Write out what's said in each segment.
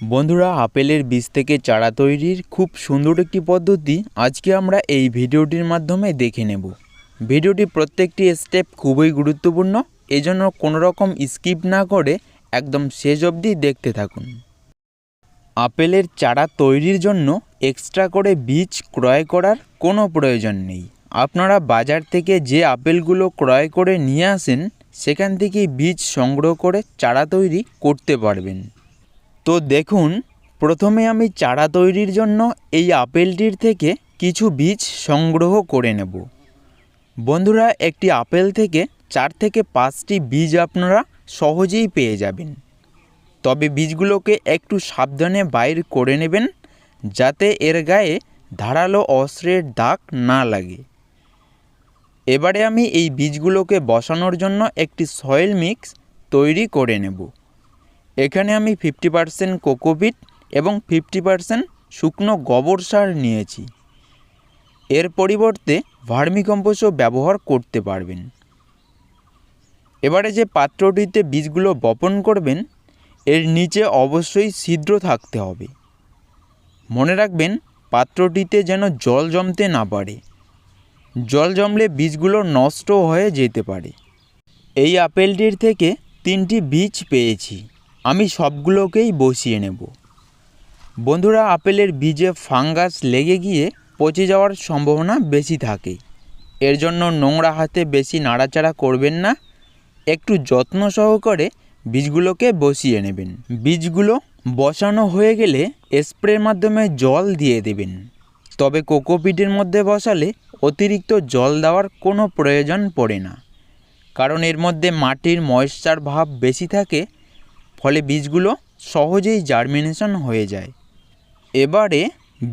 বন্ধুরা, আপেলের বীজ থেকে চারা তৈরির খুব সুন্দর একটি পদ্ধতি আজকে আমরা এই ভিডিওটির মাধ্যমে দেখে নেব। ভিডিওটি প্রত্যেকটি স্টেপ খুবই গুরুত্বপূর্ণ, এজন্য কোনো রকম স্কিপ না করে একদম শেষ অবধি দেখতে থাকুন। আপেলের চারা তৈরির জন্য এক্সট্রা করে বীজ ক্রয় করার কোনো প্রয়োজন নেই। আপনারা বাজার থেকে যে আপেলগুলো ক্রয় করে নিয়ে আসেন, সেখান থেকেই বীজ সংগ্রহ করে চারা তৈরি করতে পারবেন। তো দেখুন, প্রথমে আমি চারা তৈরির জন্য এই আপেলটির থেকে কিছু বীজ সংগ্রহ করে নেব। বন্ধুরা, একটি আপেল থেকে চার থেকে পাঁচটি বীজ আপনারা সহজেই পেয়ে যাবেন। তবে বীজগুলোকে একটু সাবধানে বাইর করে নেবেন, যাতে এর গায়ে ধারালো অস্ত্রের দাগ না লাগে। এবারে আমি এই বীজগুলোকে বসানোর জন্য একটি সয়েল মিক্স তৈরি করে নেব। এখানে আমি ফিফটি পারসেন্ট কোকোপিট এবং ফিফটি পারসেন্ট শুকনো গোবর সার নিয়েছি। এর পরিবর্তে ভার্মিকম্পোস্টও ব্যবহার করতে পারবেন। এবারে যে পাত্রটিতে বীজগুলো বপন করবেন, এর নিচে অবশ্যই ছিদ্র থাকতে হবে। মনে রাখবেন, পাত্রটিতে যেন জল জমতে না পারে। জল জমলে বীজগুলো নষ্ট হয়ে যেতে পারে। এই আপেলটির থেকে তিনটি বীজ পেয়েছি। আমি সবগুলোকেই বসিয়ে নেব। বন্ধুরা, আপেলের বীজে ফাঙ্গাস লেগে গিয়ে পচে যাওয়ার সম্ভাবনা বেশি থাকে। এর জন্য নোংরা হাতে বেশি নাড়াচাড়া করবেন না। একটু যত্ন সহকারে বীজগুলোকে বসিয়ে নেবেন। বীজগুলো বসানো হয়ে গেলে স্প্রের মাধ্যমে জল দিয়ে দেবেন। তবে কোকোপিটের মধ্যে বসালে অতিরিক্ত জল দেওয়ার কোনো প্রয়োজন পড়ে না। কারণ এর মধ্যে মাটির ময়েশ্চার ভাব বেশি থাকে ফলে বীজগুলো সহজেই জার্মিনেশন হয়ে যায়। এবারে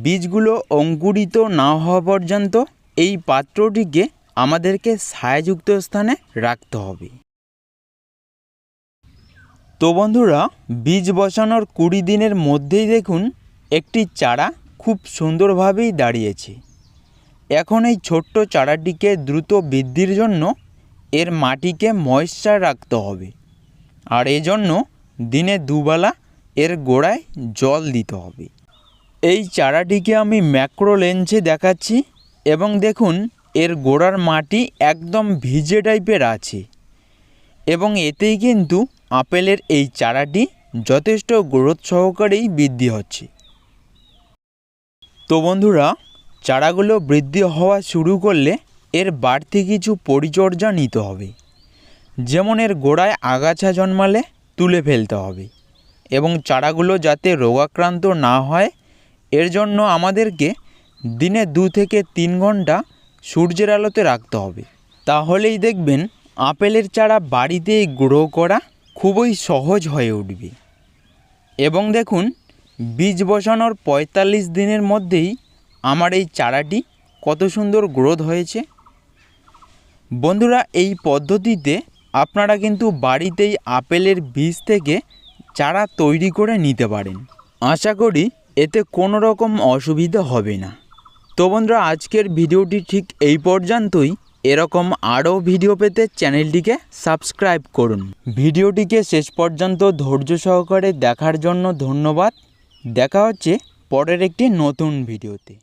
বীজগুলো অঙ্কুরিত না হওয়া পর্যন্ত এই পাত্রটিকে আমাদেরকে ছায়াযুক্ত স্থানে রাখতে হবে। তো বন্ধুরা, বীজ বসানোর কুড়ি দিনের মধ্যেই দেখুন একটি চারা খুব সুন্দরভাবেই দাঁড়িয়েছে। এখন এই ছোট্ট চারাটিকে দ্রুত বৃদ্ধির জন্য এর মাটিকে ময়েশ্চার রাখতে হবে। আর এজন্য দিনে দুবেলা এর গোড়ায় জল দিতে হবে। এই চারাটিকে আমি ম্যাক্রো লেন্সে দেখাচ্ছি এবং দেখুন, এর গোড়ার মাটি একদম ভিজে টাইপের আছে। এবং এতেই কিন্তু আপেলের এই চারাটি যথেষ্ট গ্রোথ সহকারেই বৃদ্ধি হচ্ছে। তো বন্ধুরা, চারাগুলো বৃদ্ধি হওয়া শুরু করলে এর বাড়তি কিছু পরিচর্যা নিতে হবে। যেমন এর গোড়ায় আগাছা জন্মালে তুলে ফেলতে হবে এবং চারাগুলো যাতে রোগাক্রান্ত না হয়, এর জন্য আমাদেরকে দিনে দু থেকে তিন ঘণ্টা সূর্যের আলোতে রাখতে হবে। তাহলেই দেখবেন আপেলের চারা বাড়িতেই গ্রো করা খুবই সহজ হয়ে উঠবে। এবং দেখুন, বীজ বসানোর পঁয়তাল্লিশ দিনের মধ্যেই আমার এই চারাটি কত সুন্দর গ্রোথ হয়েছে। বন্ধুরা, এই পদ্ধতিতে আপনারা কিন্তু বাড়িতেই আপেলের বীজ থেকে চারা তৈরি করে নিতে পারেন। আশা করি এতে কোনো রকম অসুবিধা হবে না। তো বন্ধুরা, আজকের ভিডিওটি ঠিক এই পর্যন্তই। এরকম আরও ভিডিও পেতে চ্যানেলটিকে সাবস্ক্রাইব করুন। ভিডিওটিকে শেষ পর্যন্ত ধৈর্য সহকারে দেখার জন্য ধন্যবাদ। দেখা হচ্ছে পরের একটি নতুন ভিডিওতে।